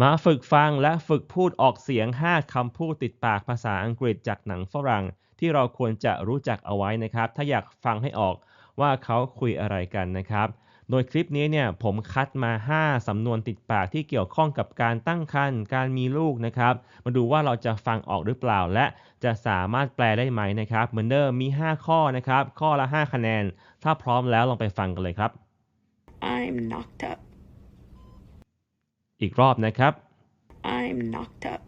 มาฝึกฟังและฝึกพูดออกเสียง 5 คำพูดติดปากภาษาอังกฤษจากหนังฝรั่ง ที่เราควรจะรู้จักเอาไว้นะครับ ถ้าอยากฟังให้ออกว่าเขาคุยอะไรกันนะครับ โดยคลิปนี้เนี่ยผมคัดมา 5 สำนวนติดปากที่เกี่ยวข้องกับการตั้งครรภ์การมีลูกนะครับ มาดูว่าเราจะฟังออกหรือเปล่า และจะสามารถแปลได้ไหมนะครับ เหมือนเดิมมี 5 ข้อนะครับ ข้อละ 5 คะแนน ถ้าพร้อมแล้วลองไปฟังกันเลยครับ I'm knocked up. อีกรอบนะครับ I'm knocked up.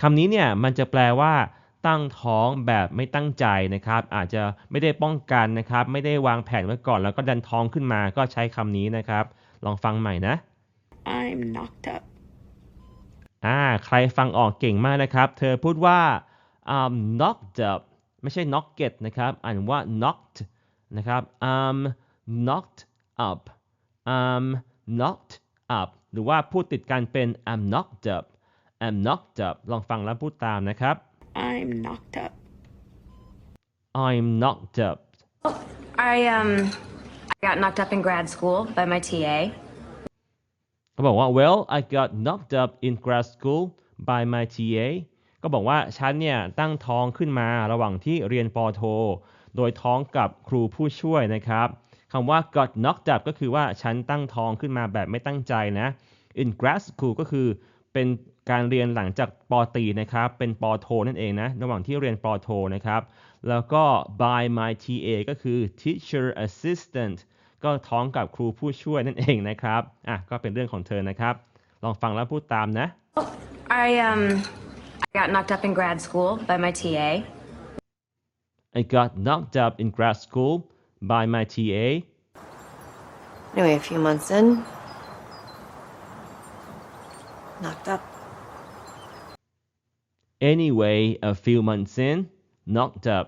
คำนี้เนี่ยมันจะแปลว่าตั้งท้องแบบไม่ตั้งใจนะครับ อาจจะไม่ได้ป้องกันนะครับ ไม่ได้วางแผนไว้ก่อน แล้วก็ดันท้องขึ้นมาก็ใช้คำนี้นะครับ ลองฟังใหม่นะ I'm knocked up. อ่าใครฟังออกเก่งมากนะครับ เธอพูดว่า I'm knocked up ไม่ใช่ knocked นะครับอ่านว่า knocked นะครับ I'm knocked up I'm knocked up หรือว่าพูดติดกันเป็น I'm knocked up I'm knocked up ลองฟังแล้วพูดตามนะครับ I'm knocked up. I'm knocked up I um I got knocked up in grad school by my TA. เขาบอกว่า well I got knocked up in grad school by my TA ก็บอกว่าฉันเนี่ยตั้งท้องขึ้นมาระหว่างที่เรียนปอโท โดยท้องกับครูผู้ช่วยนะครับ คำว่า got knocked up ก็คือว่าฉันตั้งท้องขึ้นมาแบบไม่ตั้งใจนะ in grad school ก็คือเป็นการเรียนหลังจากปอตรีนะครับ เป็นปอโทนั่นเองนะ ระหว่างที่เรียนปอโทนะครับ แล้วก็ by my TA ก็คือ teacher assistant ก็ท้องกับครูผู้ช่วยนั่นเองนะครับ อะ ก็เป็นเรื่องของเธอนะครับ ลองฟังแล้วพูดตามนะ I um I got knocked up in grad school by my TA. I got knocked up in grad school by my TA Anyway, a few months in, knocked up. anyway a few months in knocked up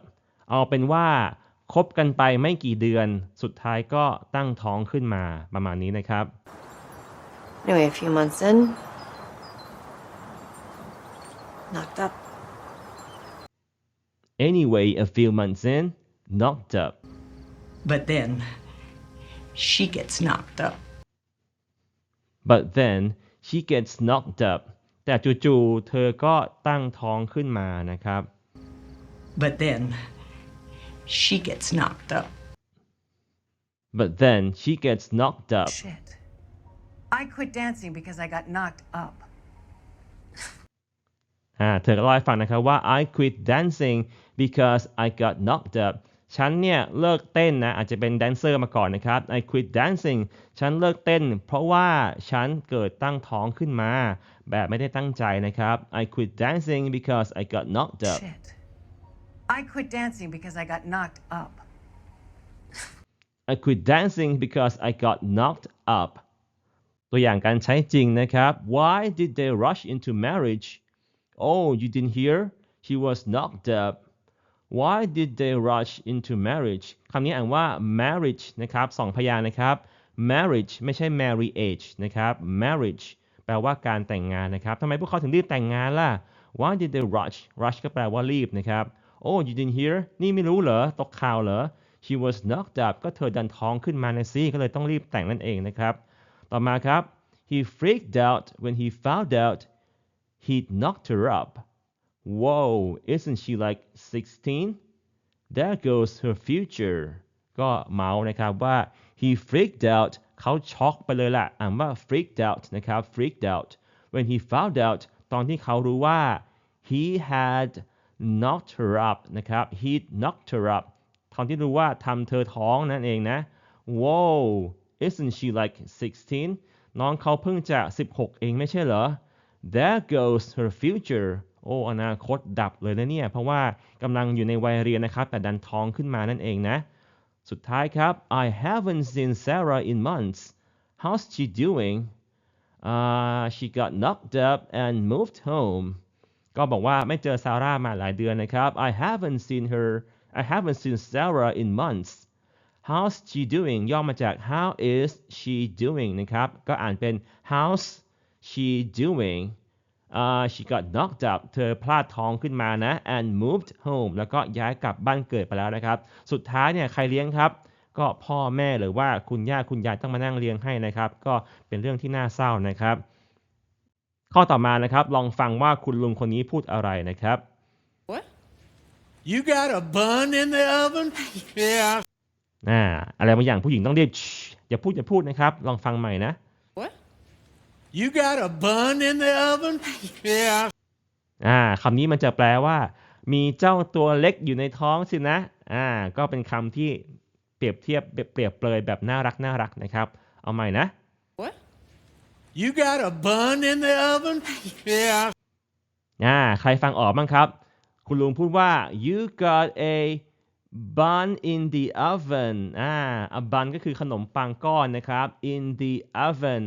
เอาเป็นว่าคบกันไปไม่กี่เดือน สุดท้ายก็ตั้งท้องขึ้นมาประมาณนี้นะครับ Anyway, a few months in, knocked up. anyway a few months in knocked up But then she gets knocked up. but then she gets knocked up แต่จู่ๆเธอก็ตั้งท้องขึ้นมานะครับ But then she gets knocked up. but then she gets knocked up Shit. I quit dancing because I got knocked up. อ่าเธอก็เล่าให้ฟังนะครับว่า I quit dancing because I got knocked up ฉันเนี่ยเลิกเต้นนะอาจจะเป็นแดนเซอร์มาก่อนนะครับ I quit dancing ฉันเลิกเต้น เพราะว่าฉันเกิดตั้งท้องขึ้นมา แบบไม่ได้ตั้งใจนะครับ I quit dancing because I got knocked up Shit. I quit dancing because I got knocked up. I quit dancing because I got knocked up ตัวอย่างการใช้จริงนะครับ Why did they rush into marriage Oh you didn't hear he was knocked up Why did they rush into marriage คำนี้อ่านว่า marriage นะครับสองพยางค์นะครับ marriage ไม่ใช่ marriage นะครับ marriage แปลว่าการแต่งงานนะครับทำไมพวกเขาถึงรีบแต่งงานล่ะ Why did they rush rush ก็แปลว่ารีบนะครับ Oh you didn't hear นี่ไม่รู้เหรอ ตกข่าวเหรอ She was knocked up ก็เธอดันท้องขึ้นมานะสิก็เลยต้องรีบแต่งนั่นเองนะครับ ต่อมาครับ He freaked out when he found out he'd knocked her up Whoa isn't she like 16 There goes her future ก็เมาส์นะครับว่า he freaked out เขาช็อกไปเลยล่ะ อ่านว่า freaked out นะครับ freaked out when he found out ตอนที่เขารู้ว่า he had knocked her up นะครับ he'd knocked her up ตอนที่รู้ว่าทำเธอท้องนั่นเองนะ Whoa isn't she like 16 น้องเขาเพิ่งจะ 16 เองไม่ใช่เหรอ There goes her future โอ้อนาคตดับเลยนะเนี่ยเพราะว่ากำลังอยู่ในวัยเรียนนะครับ แต่ดันท้องขึ้นมานั่นเองนะ สุดท้ายครับ I haven't seen Sarah in months how's she doing uh, she got knocked up and moved home ก็บอกว่าไม่เจอซาร่ามาหลายเดือนนะครับ I haven't seen her I haven't seen Sarah in months how's she doing ย่อมาจาก how is she doing นะครับ ก็อ่านเป็น how's she doing uh, she got knocked up เธอพลาดท้องขึ้นมานะ and moved home แล้วก็ย้ายกลับบ้านเกิดไปแล้วนะครับ สุดท้ายเนี่ยใครเลี้ยงครับ ก็พ่อแม่หรือว่าคุณย่าคุณยายต้องมานั่งเลี้ยงให้นะครับ ก็เป็นเรื่องที่น่าเศร้านะครับ ข้อต่อมานะครับลองฟังว่าคุณลุงคนนี้พูดอะไรนะครับ You got a bun in the oven? Yeah. อ่าอะไรบางอย่างผู้หญิงต้องเรียกอย่าพูดอย่าพูดนะครับ ลองฟังใหม่นะ You got a bun in the oven? Yeah. อ่าคำนี้มันจะแปลว่า มีเจ้าตัวเล็กอยู่ในท้องสินะอ่าก็เป็นคำที่เปรียบเทียบเปรียบเปรยแบบน่ารักน่ารักนะครับ เอาใหม่นะ You got a bun in the oven? Yeah. อ่าใครฟังออกบ้างครับ คุณลุงพูดว่า you got a bun in the oven อ่า a bun ก็คือขนมปังก้อนนะครับ in the oven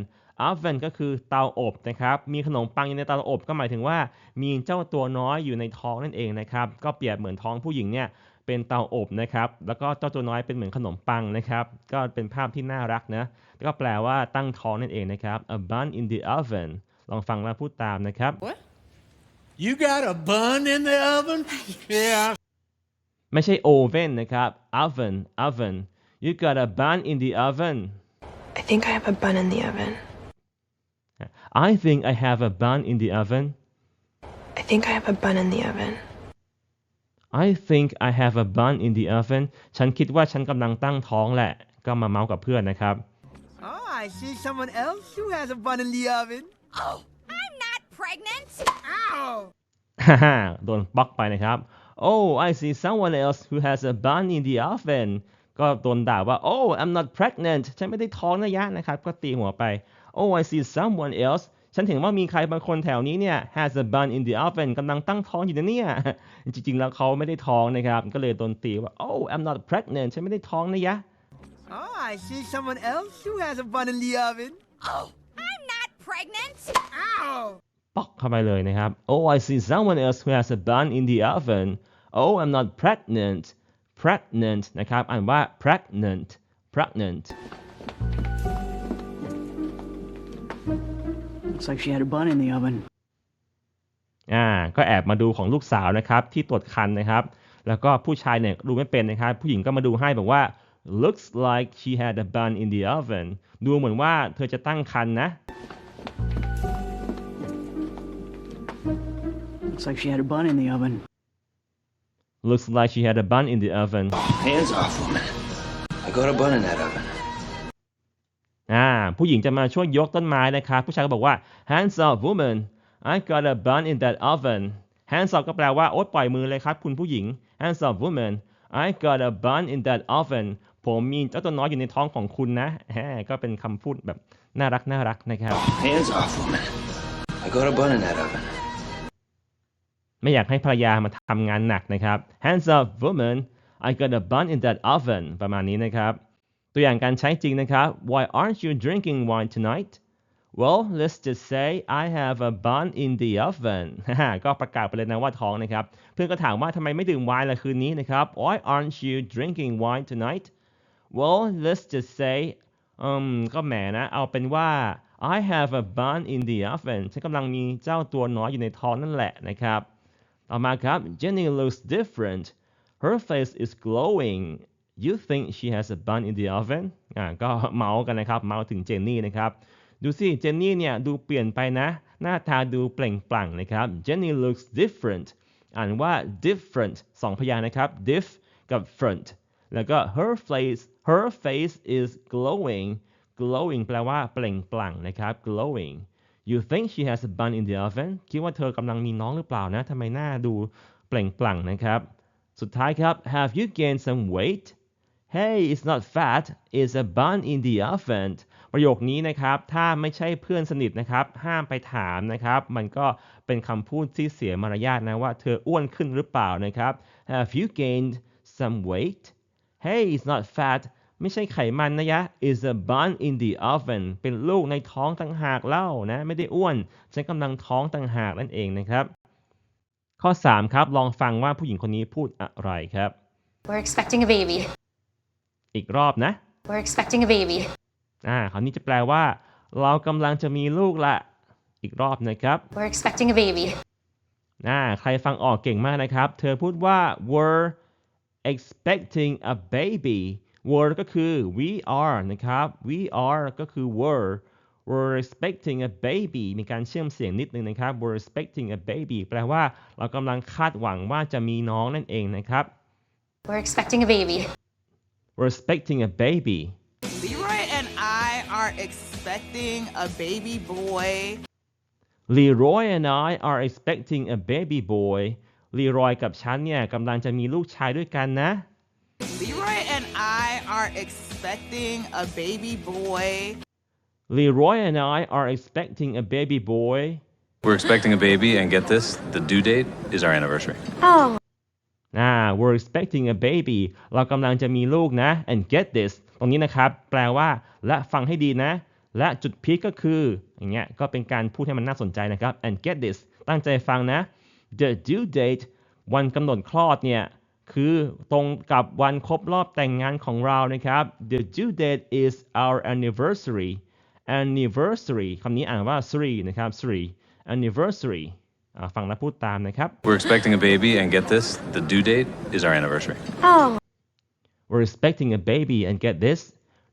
oven ก็คือเตาอบนะครับ มีขนมปังอยู่ในเตาอบก็หมายถึงว่า มีเจ้าตัวน้อยอยู่ในท้องนั่นเองนะครับ ก็เปรียบเหมือนท้องผู้หญิงเนี่ยเป็นเตาอบนะครับ แล้วก็เจ้าตัวน้อยเป็นเหมือนขนมปังนะครับ ก็เป็นภาพที่น่ารักนะ แล้วก็แปลว่าตั้งท้องนั่นเองนะครับ a bun in the oven ลองฟังแล้วพูดตามนะครับ You got a bun in the oven? Yeah. ไม่ใช่ oven นะครับ oven oven you got a bun in the oven I think I have a bun in the oven. I think I have a bun in the oven I think I have a bun in the oven. I think I have a bun in the oven ฉันคิดว่าฉันกำลังตั้งท้องแหละ ก็มาเมาส์กับเพื่อนนะครับ Oh, I see someone else who has a bun in the oven. I'm not pregnant. Ow! ฮ่าฮ่าโดนบล็อกไปนะครับ Oh I see someone else who has a bun in the oven ก็โดนด่าว่า Oh I'm not pregnant ฉันไม่ได้ท้องนะยะนะครับ ก็ตีหัวไป Oh I see someone else ฉันเห็นว่ามีใครบางคนแถวนี้เนี่ย has a bun in the oven กำลังตั้งท้องอยู่นะเนี่ย จริงๆ แล้วเขาไม่ได้ท้องนะครับ ก็เลยโดนตีว่า Oh I'm not pregnant ฉันไม่ได้ท้องนะยะ Oh, I see someone else who has a bun in the oven. I'm not pregnant. Ow! ป๊อกเข้าไปเลยนะครับ Oh I see someone else who has a bun in the oven Oh I'm not pregnant pregnant นะครับ อ่านว่า pregnant pregnant Looks like she had a bun in the oven. อ่า ก็แอบมาดูของลูกสาวนะครับ ที่ตรวจคันนะครับ แล้วก็ผู้ชายเนี่ยดูไม่เป็นนะครับ ผู้หญิงก็มาดูให้บอกว่า looks like she had a bun in the oven ดูเหมือนว่าเธอจะตั้งคันนะ Looks like she had a bun in the oven. looks like she had a bun in the oven Hands off, woman. I got a bun in that oven. อ่าผู้หญิงจะมาช่วยยกต้นไม้นะครับผู้ชายก็บอกว่า hands off woman I got a bun in that oven hands off ก็แปลว่าโอ๊ตปล่อยมือเลยครับคุณผู้หญิง hands off woman I got a bun in that oven ผมมีเจ้าตัวน้อยอยู่ในท้องของคุณนะแฮก็เป็นคำพูดแบบน่ารักน่ารักนะครับ Hands off, woman. I got a bun in that oven. ไม่อยากให้ภรรยามาทำงานหนักนะครับ hands off woman I got a bun in that oven ประมาณนี้นะครับ ตัวอย่างการใช้จริงนะครับ why aren't you drinking wine tonight well let's just say I have a bun in the oven ก็ประกาศไปเลยนะว่าท้องนะครับ เพื่อนก็ถามว่าทำไมไม่ดื่มไวน์ล่ะคืนนี้นะครับ why aren't you drinking wine tonight well let's just say อืมก็แหมนะ เอาเป็นว่า I have a bun in the oven ฉันกำลังมีเจ้าตัวน้อยอยู่ในท้องนั่นแหละนะครับ ต่อมาครับ Jenny looks different her face is glowing you think she has a bun in the oven อ่าก็เมาส์กันนะครับ เมาส์ถึงเจนนี่นะครับ ดูสิ เจนนี่เนี่ยดูเปลี่ยนไปนะ หน้าตาดูเปล่งปลั่งนะครับ Jenny looks different อ่านว่า different สองพยางค์นะครับ diff กับ front แล้วก็ her face her face is glowing glowing แปลว่าเปล่งปลั่งนะครับ glowing you think she has a bun in the oven คิดว่าเธอกำลังมีน้องหรือเปล่านะทำไมหน้าดูเปล่งปลั่งนะครับ สุดท้ายครับ have you gained some weight hey it's not fat it's a bun in the oven ประโยคนี้นะครับ ถ้าไม่ใช่เพื่อนสนิทนะครับ ห้ามไปถามนะครับ มันก็เป็นคำพูดที่เสียมารยาทนะว่าเธออ้วนขึ้นหรือเปล่านะครับ have you gained some weight hey it's not fat ไม่ใช่ไขมันนะยะ is a bun in the oven เป็นลูกในท้องต่างหากเล่านะ ไม่ได้อ้วน ฉันกำลังท้องต่างหากนั่นเองนะครับ ข้อ 3 ครับ ลองฟังว่าผู้หญิงคนนี้พูดอะไรครับ We're expecting a baby. อีกรอบนะ We're expecting a baby. อ่าคราวนี้จะแปลว่า เรากำลังจะมีลูกละ อีกรอบนะครับ We're expecting a baby. อ่าใครฟังออกเก่งมากนะครับ เธอพูดว่า were expecting a baby were ก็คือ we are นะครับ we are ก็คือ were we're expecting a baby มีการเชื่อมเสียงนิดนึงนะครับ we're expecting a baby แปลว่าเรากำลังคาดหวังว่าจะมีน้องนั่นเองนะครับ We're expecting a baby. we're expecting a baby Leroy and I are expecting a baby boy. Leroy and I are expecting a baby boy Leroy กับฉันเนี่ยกำลังจะมีลูกชายด้วยกันนะ Leroy and I are expecting a baby boy. Leroy and I are expecting a baby boy We're expecting a baby, and get this the due date is our anniversary. Oh. อ่า we're expecting a baby เรากำลังจะมีลูกนะ and get this ตรงนี้นะครับ แปลว่าและฟังให้ดีนะ และจุดพีคก็คืออย่างเงี้ยก็เป็นการพูดให้มันน่าสนใจนะครับ and get this ตั้งใจฟังนะ the due date วันกำหนดคลอดเนี่ยคือตรงกับวันครบรอบแต่งงานของเรานะครับ the due date is our anniversary anniversary คำนี้อ่านว่า three นะครับ three anniversary ฟังและพูดตามนะครับ We're expecting a baby, and get this the due date is our anniversary. Oh. We're expecting a baby and get this,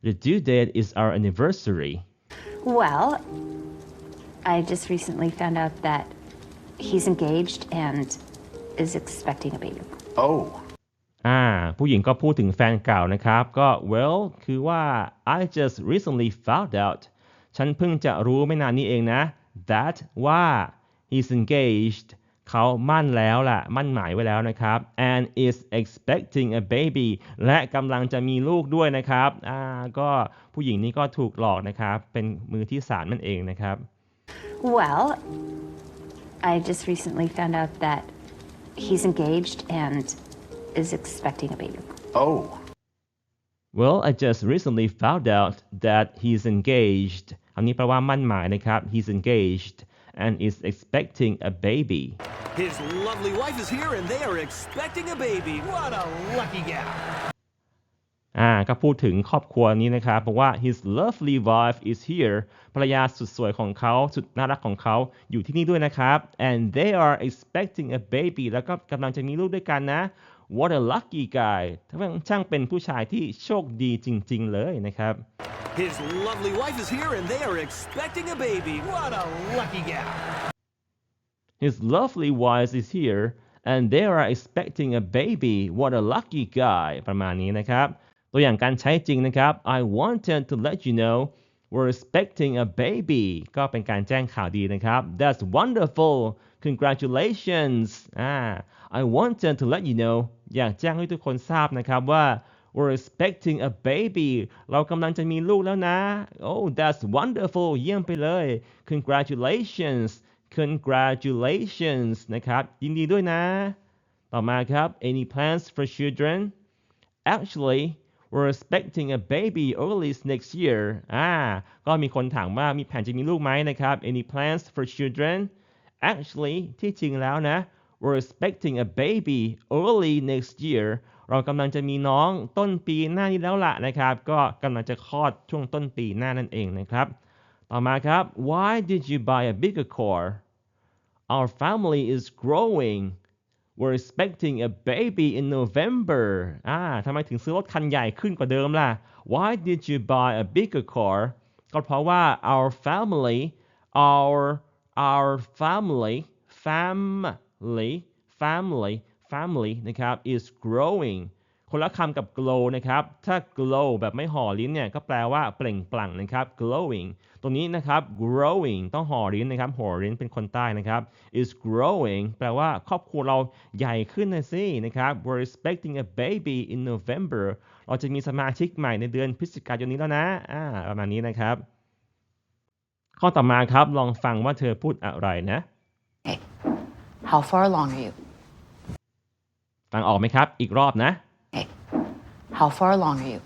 the due date is our anniversary. Well, I just recently found out that he's engaged and is expecting a baby. Oh. อ่า ผู้หญิงก็พูดถึงแฟนเก่านะครับ ก็ well คือว่า I just recently found out ฉันเพิ่งจะรู้ไม่นานนี้เองนะ that ว่า he's engaged เขามั่นแล้วล่ะ มั่นหมายไว้แล้วนะครับ and is expecting a baby และกำลังจะมีลูกด้วยนะครับ อ่า ก็ผู้หญิงนี้ก็ถูกหลอกนะครับ เป็นมือที่สามนั่นเองนะครับ Well, I just recently found out that he's engaged and is expecting a baby. Oh. Well, I just recently found out that he's engaged อันนี้แปลว่ามั่นหมายนะครับ he's engaged and is expecting a baby His lovely wife is here and they are expecting a baby. What a lucky gal. อ่าก็พูดถึงครอบครัวนี้นะครับบอกว่า his lovely wife is here ภรรยาสุดสวยของเขาสุดน่ารักของเขาอยู่ที่นี่ด้วยนะครับ and they are expecting a baby แล้วก็กำลังจะมีลูกด้วยกันนะ what a lucky guy ทั้งช่างเป็นผู้ชายที่โชคดีจริง ๆ เลยนะครับ His lovely wife is here and they are expecting a baby. What a lucky gal. His lovely wife is here and they are expecting a baby what a lucky guy ประมาณนี้นะครับ ตัวอย่างการใช้จริงนะครับ I wanted to let you know we're expecting a baby ก็เป็นการแจ้งข่าวดีนะครับ That's wonderful congratulations อ่า I wanted to let you know อยากแจ้งให้ทุกคนทราบนะครับว่า we're expecting a baby เรากำลังจะมีลูกแล้วนะ Oh that's wonderful เยี่ยมไปเลย congratulations congratulations นะครับ ยินดีด้วยนะ ต่อมาครับ any plans for children actually we're expecting a baby early next year อ่า ก็มีคนถามว่ามีแผนจะมีลูกไหมนะครับ any plans for children actually ที่จริงแล้วนะ we're expecting a baby early next year เรากำลังจะมีน้องต้นปีหน้านี้แล้วล่ะนะครับ ก็กำลังจะคลอดช่วงต้นปีหน้านั่นเองนะครับ ต่อมาครับ why did you buy a bigger car our family is growing we're expecting a baby in November อ่าทำไมถึงซื้อรถคันใหญ่ขึ้นกว่าเดิมล่ะ why did you buy a bigger car ก็เพราะว่า our family our our family family family family นะครับ is growing คนละคำกับ glow นะครับ ถ้า glow แบบไม่ห่อลิ้นเนี่ยก็แปลว่าเปล่งปลั่งนะครับ glowing ตรงนี้นะครับ growing ต้องห่อลิ้นนะครับห่อลิ้นเป็นคนใต้นะครับ is growing แปลว่าครอบครัวเราใหญ่ขึ้นนะสินะครับ we're expecting a baby in November เราจะมีสมาชิกใหม่ในเดือนพฤศจิกายนนี้แล้วนะอ่าประมาณนี้นะครับ ข้อต่อมาครับลองฟังว่าเธอพูดอะไรนะ How far along are you? ฟังออกไหมครับ อีกรอบนะ How far along are you?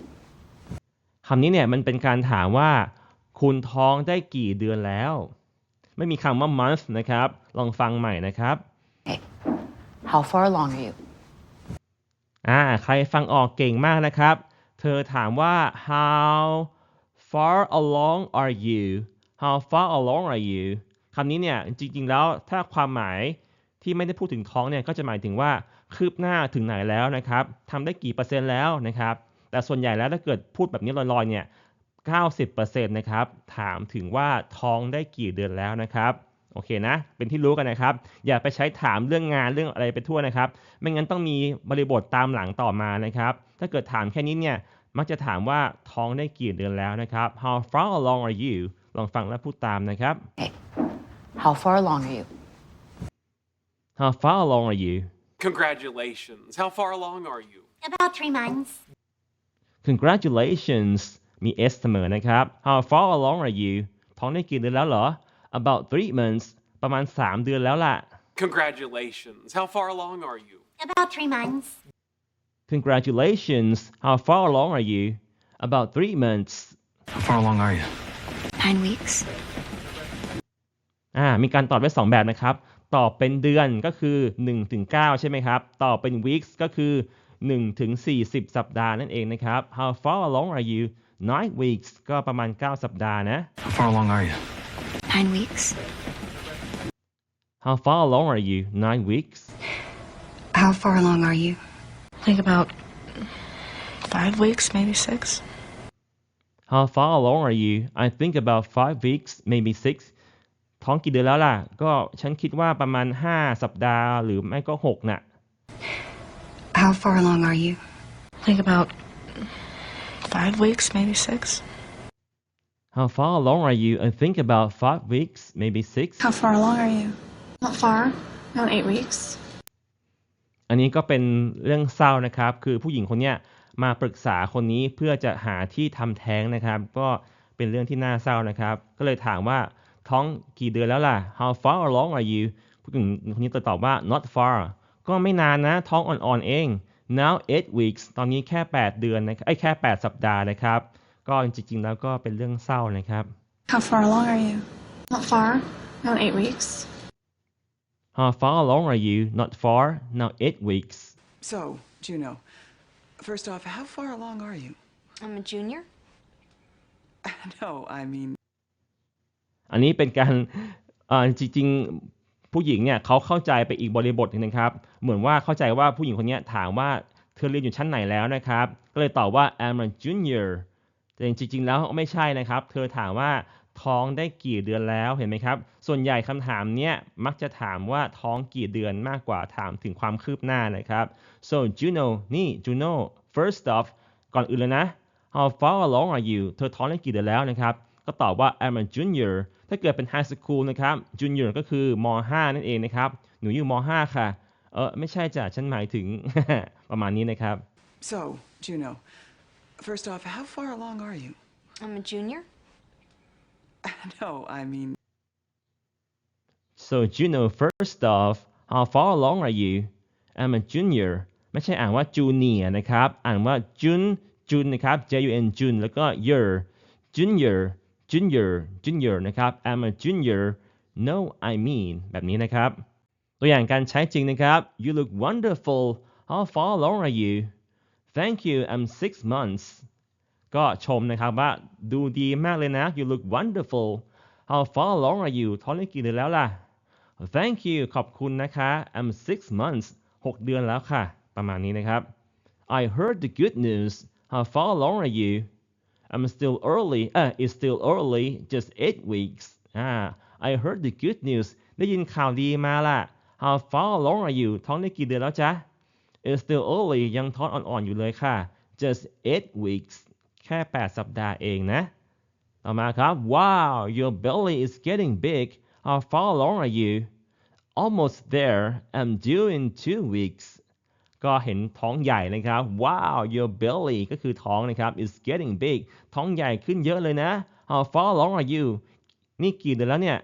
คำนี้เนี่ยมันเป็นการถามว่า คุณท้องได้กี่เดือนแล้ว ไม่มีคำว่า month นะครับ ลองฟังใหม่นะครับ How far along are you? อ่าใครฟังออกเก่งมากนะครับ เธอถามว่า how far along are you how far along are you คำนี้เนี่ยจริงๆแล้วถ้าความหมายที่ไม่ได้พูดถึงท้องเนี่ยก็จะหมายถึงว่า คืบหน้าถึงไหนแล้วนะครับทำได้กี่เปอร์เซ็นต์แล้วนะครับ แต่ส่วนใหญ่แล้วถ้าเกิดพูดแบบนี้ลอยๆเนี่ย 90%นะครับ ถามถึงว่าท้องได้กี่เดือนแล้วนะครับ โอเคนะ เป็นที่รู้กันนะครับ อย่าไปใช้ถามเรื่องงานเรื่องอะไรไปทั่วนะครับ ไม่งั้นต้องมีบริบทตามหลังต่อมานะครับ ถ้าเกิดถามแค่นี้เนี่ย มักจะถามว่าท้องได้กี่เดือนแล้วนะครับ How far along are you ลองฟังและพูดตามนะครับ How far along are you? How far along are you Congratulations. How far along are you? About three months. Congratulations มี s เสมอนะครับ How far along are you ท้องได้กี่เดือนแล้วเหรอ About three months ประมาณ 3 เดือนแล้วล่ะ Congratulations. How far along are you? About three months. Congratulations How far along are you About three months How far along are you? Nine weeks. อ่ามีการตอบไว้ 2 แบบนะครับ ตอบเป็นเดือนก็คือ1ถึง9ใช่ไหมครับตอบเป็น weeks ก็คือ1ถึง40 สัปดาห์นั่นเองนะครับ How far along are you nine weeks ก็ประมาณ 9 สัปดาห์นะ How far along are you? Nine weeks. How far along are you nine weeks How far along are you? Like about five weeks, maybe six. How far along are you I think about five weeks maybe six ท้องกี่เดือนแล้วล่ะ ก็ฉันคิดว่าประมาณ5สัปดาห์หรือไม่ก็6น่ะ How far along are you? Like about five weeks, maybe six. How far along are you I think about five weeks maybe six How far along are you? Not far. About eight weeks. อันนี้ก็เป็นเรื่องเศร้านะครับ คือผู้หญิงคนเนี้ยมาปรึกษาคนนี้เพื่อจะหาที่ทำแท้งนะครับ ก็เป็นเรื่องที่น่าเศร้านะครับ ก็เลยถามว่า ท้องกี่เดือนแล้วล่ะ How far along are you ผู้หญิงคนนี้ตอบว่า not far ก็ไม่นานนะ ท้องอ่อนๆเอง now eight weeks ตอนนี้แค่ 8 เดือนนะครับไอ้ยแค่ 8 สัปดาห์นะครับ ก็จริงๆแล้วก็เป็นเรื่องเศร้านะครับ How far along are you? Not far. About eight weeks. How far along are you not far now eight weeks So, Juno, first off, how far along are you? I'm a junior. No, I mean, อันนี้เป็นการจริงๆผู้หญิงเนี่ยเขาเข้าใจไปอีกบริบทหนึงนะครับ เหมือนว่าเข้าใจว่าผู้หญิงคนนี้ถามว่าเธอเรียนอยู่ชั้นไหนแล้วนะครับ ก็เลยตอบว่า I'm a junior แต่จริงๆแล้วไม่ใช่นะครับ เธอถามว่าท้องได้กี่เดือนแล้วเห็นไหมครับ ส่วนใหญ่คำถามเนี้ยมักจะถามว่าท้องกี่เดือนมากกว่าถามถึงความคืบหน้านะครับ so Juno นี่ Juno first off ก่อนอื่นเลยนะ how far along are you เธอท้องได้กี่เดือนแล้วนะครับ ก็ตอบว่า I'm a junior ถ้าเกิดเป็น high school นะครับ junior ก็คือม .5 นั่นเองนะครับ หนูอยู่ม .5 ค่ะ เออไม่ใช่จ้ะฉันหมายถึง ประมาณนี้นะครับ so, Juno, first off, how far along are you? I'm a junior. No, I mean, so Juno first off how far along are you I'm a junior ไม่ใช่อ่านว่า junior นะครับ อ่านว่า jun jun นะครับ j u n jun แล้วก็ year junior junior junior นะครับ I'm a junior no I mean แบบนี้นะครับ ตัวอย่างการใช้จริงนะครับ you look wonderful how far along are you thank you I'm six months ก็ชมนะครับว่าดูดีมากเลยนะ you look wonderful how far along are you ท้องได้กี่เดือนแล้วล่ะ thank you ขอบคุณนะคะ I'm six months 6 เดือนแล้วค่ะ ประมาณนี้นะครับ I heard the good news how far along are you I'm still early เอ่อ it's still early just eight weeks อ่า I heard the good news ได้ยินข่าวดีมาล่ะ how far along are you ท้องได้กี่เดือนแล้วจ๊ะ It's still early ยังท้องอ่อนๆอยู่เลยค่ะ just eight weeks แค่ 8 สัปดาห์เองนะ ต่อมาครับ Wow your belly is getting big how far along are you almost there I'm due in two weeks ก็เห็นท้องใหญ่นะครับ Wow your belly ก็คือท้องนะครับ is getting big ท้องใหญ่ขึ้นเยอะเลยนะ How far along are you นี่กี่เดือนแล้วเนี่ย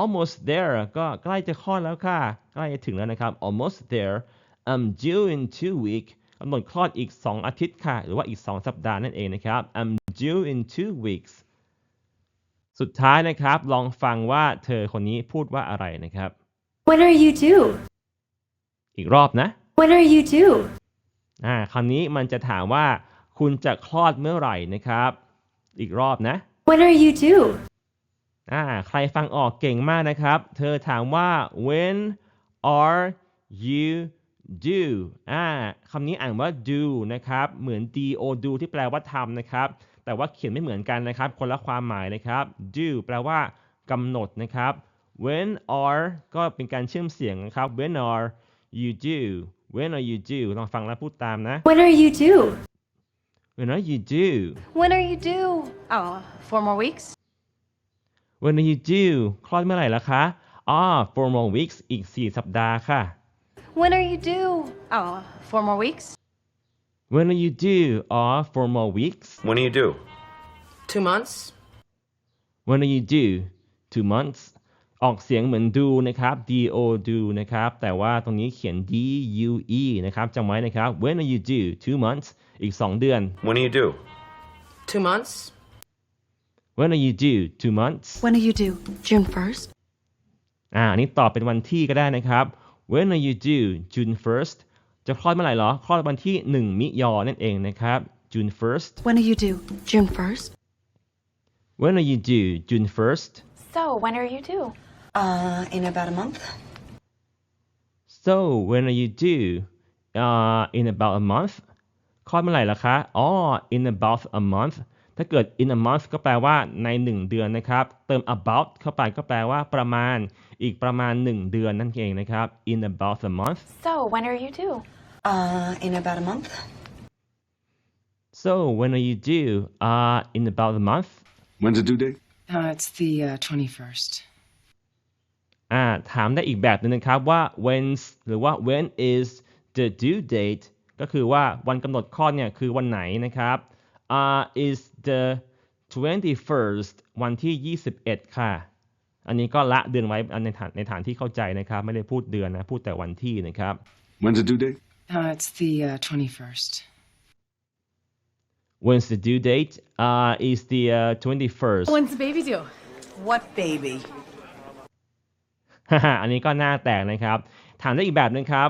almost there ก็ใกล้จะคลอดแล้วค่ะ ใกล้จะถึงแล้วนะครับ almost there I'm due in two week กำหนดคลอดอีก 2 อาทิตย์ค่ะ หรือว่าอีก 2 สัปดาห์นั่นเองนะครับ I'm due in two weeks สุดท้ายนะครับ ลองฟังว่าเธอคนนี้พูดว่าอะไรนะครับ When are you due? อีกรอบนะ When are you due? อ่าคราวนี้มันจะถามว่า คุณจะคลอดเมื่อไหร่นะครับ อีกรอบนะ When are you due? อ่าใครฟังออกเก่งมากนะครับ เธอถามว่า when are you due อ่าคำนี้อ่านว่า do นะครับ เหมือน do do ที่แปลว่าทำนะครับ แต่ว่าเขียนไม่เหมือนกันนะครับ คนละความหมายนะครับ do แปลว่ากำหนดนะครับ when are ก็เป็นการเชื่อมเสียงนะครับ when are you do when are you do ลองฟังแล้วพูดตามนะ When are you due? when are you do When are you due? Oh, four more weeks? when are you due คลอดเมื่อไหร่ละคะอ๋อ four more weeks อีก 4 สัปดาห์ค่ะ When are you due? Oh, four more weeks? when are you due อ๋อ four more weeks When do you do? Two months? when are you due two months ออกเสียงเหมือน do นะครับ do do นะครับ แต่ว่าตรงนี้เขียน d u e นะครับจำไว้นะครับ when are you due two months อีก 2 เดือน When do you do? Two months? when are you due two months When are you due? June 1st? อ่าอันนี้ตอบเป็นวันที่ก็ได้นะครับ when are you due June 1st จะคลอดเมื่อไหร่เหรอ คลอดวันที่ 1 มิยอนั่นเองนะครับ June 1st When are you due? June 1st? when are you due June 1st So, when are you due? Uh, in about a month. so when are you due uh, in about a month คลอดเมื่อไหร่ล่ะคะ อ๋อ in about a month ถ้าเกิด in a month ก็แปลว่าใน 1 เดือนนะครับ เติม about เข้าไปก็แปลว่าประมาณ อีกประมาณ 1 เดือนนั่นเองนะครับ in about a month So, when are you due? Uh, in about a month. so when are you due uh, in about a month When's the due date? Uh, it's the uh, 21st. อ่าถามได้อีกแบบหนึงนะครับว่า when หรือว่า when is the due date ก็คือว่าวันกำหนดคลอดเนี่ยคือวันไหนนะครับ uh, is the 21st วันที่ 21 ค่ะ อันนี้ก็ละเดือนไว้ในฐานในฐานที่เข้าใจนะครับ ไม่ได้พูดเดือนนะ พูดแต่วันที่นะครับ When's the due date? Uh, it's the uh, 21st. when's the due date uh, is the uh, 21st When's the baby due? What baby? ฮ่าๆอันนี้ก็หน้าแตกนะครับ ถามได้อีกแบบหนึงครับ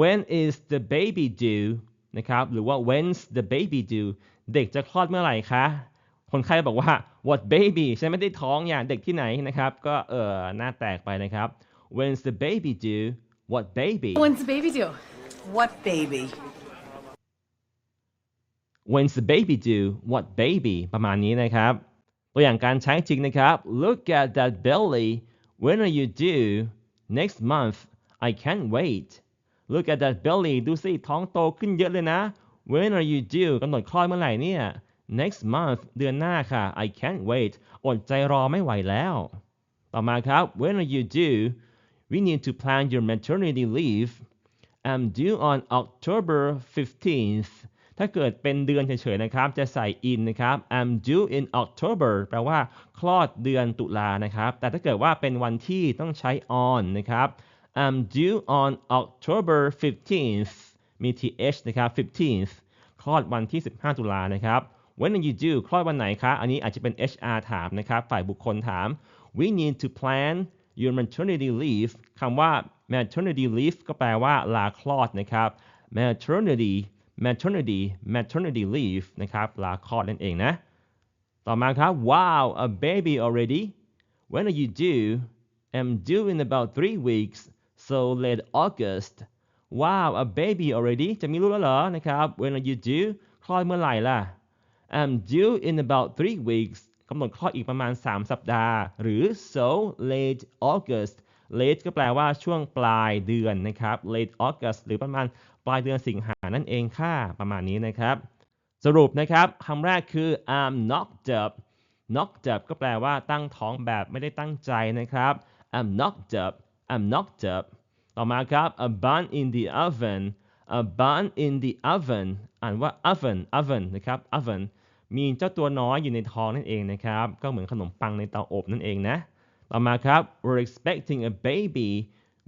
when is the baby due นะครับ หรือว่า when's the baby due เด็กจะคลอดเมื่อไหร่คะ คนไข้บอกว่า what baby ฉันไม่ได้ท้องอย่างเด็กที่ไหนนะครับ ก็เออหน้าแตกไปนะครับ when's the baby due what baby When's the baby due? What baby? when's the baby due what baby ประมาณนี้นะครับ ตัวอย่างการใช้จริงนะครับ look at that belly when are you due next month I can't wait look at that belly ดูสิท้องโตขึ้นเยอะเลยนะ when are you due กำหนดคลอดเมื่อไหร่เนี่ย next month เดือนหน้าค่ะ I can't wait อดใจรอไม่ไหวแล้ว ต่อมาครับ when are you due we need to plan your maternity leave I'm due on October 15th ถ้าเกิดเป็นเดือนเฉยๆนะครับ จะใส่ in นะครับ I'm due in October แปลว่าคลอดเดือนตุลานะครับ แต่ถ้าเกิดว่าเป็นวันที่ต้องใช้ on นะครับ I'm due on October 15th มี th นะครับ 15th คลอดวันที่ 15 ตุลานะครับ When are you due คลอดวันไหนคะ อันนี้อาจจะเป็น HR ถามนะครับ ฝ่ายบุคคลถาม We need to plan your maternity leave คำว่า maternity leave ก็แปลว่าลาคลอดนะครับ maternity maternity maternity leave นะครับลาคลอดนั่นเองนะ ต่อมาครับ wow a baby already when are you due I'm due in about three weeks so late August wow a baby already จะมีลูกแล้วเหรอนะครับ when are you due คลอดเมื่อไหร่ล่ะ I'm due in about three weeks กำหนดคลอดอีกประมาณ 3 สัปดาห์ หรือ so late August late ก็แปลว่าช่วงปลายเดือนนะครับ late August หรือประมาณ ปลายเดือนสิงหานั่นเองค่ะประมาณนี้นะครับ สรุปนะครับคำแรกคือ I'm knocked up knocked up ก็แปลว่าตั้งท้องแบบไม่ได้ตั้งใจนะครับ I'm knocked up I'm knocked up ต่อมาครับ a bun in the oven a bun in the oven อ่านว่า oven oven นะครับ oven มีเจ้าตัวน้อยอยู่ในท้องนั่นเองนะครับ ก็เหมือนขนมปังในเตาอบนั่นเองนะ ต่อมาครับ we're expecting a baby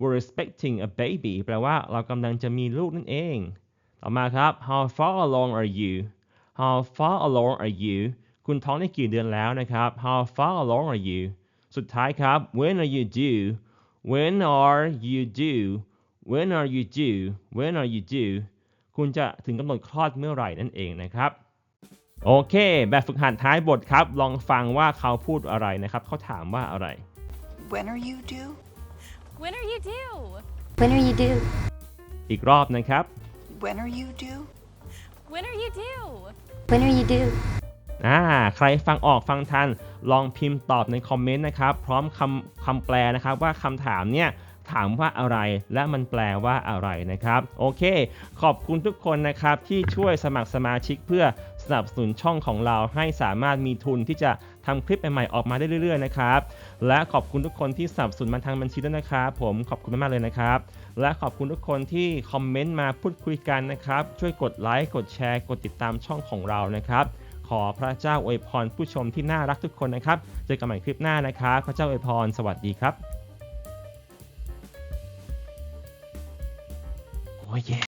we're expecting a baby แปลว่าเรากำลังจะมีลูกนั่นเอง ต่อมาครับ how far along are you how far along are you คุณท้องได้กี่เดือนแล้วนะครับ how far along are you สุดท้ายครับ when are you due when are you due when are you due when are you due คุณจะถึงกำหนดคลอดเมื่อไหร่นั่นเองนะครับ โอเค แบบฝึกหัดท้ายบทครับ ลองฟังว่าเขาพูดอะไรนะครับ เขาถามว่าอะไร When are you due? When are you due? When are you due? อีกรอบนะครับ When are you due? When are you due? When are you due? อ่าใครฟังออกฟังทัน ลองพิมพ์ตอบในคอมเมนต์นะครับ พร้อมคำคำแปลนะครับว่าคำถามเนี่ยถามว่าอะไรและมันแปลว่าอะไรนะครับ โอเค ขอบคุณทุกคนนะครับที่ช่วยสมัครสมาชิกเพื่อสนับสนุนช่องของเราให้สามารถมีทุนที่จะ ทำคลิปใหม่ๆออกมาได้เรื่อยๆนะครับและขอบคุณทุกคนที่สนับสนุนมาทางบัญชีด้วยนะครับผมขอบคุณมากๆเลยนะครับ และขอบคุณทุกคนที่คอมเมนต์มาพูดคุยกันนะครับ ช่วยกดไลค์กดแชร์กดติดตามช่องของเรานะครับ ขอพระเจ้าอวยพรผู้ชมที่น่ารักทุกคนนะครับเจอกันใหม่คลิปหน้านะครับพระเจ้าอวยพรสวัสดีครับโอ้ย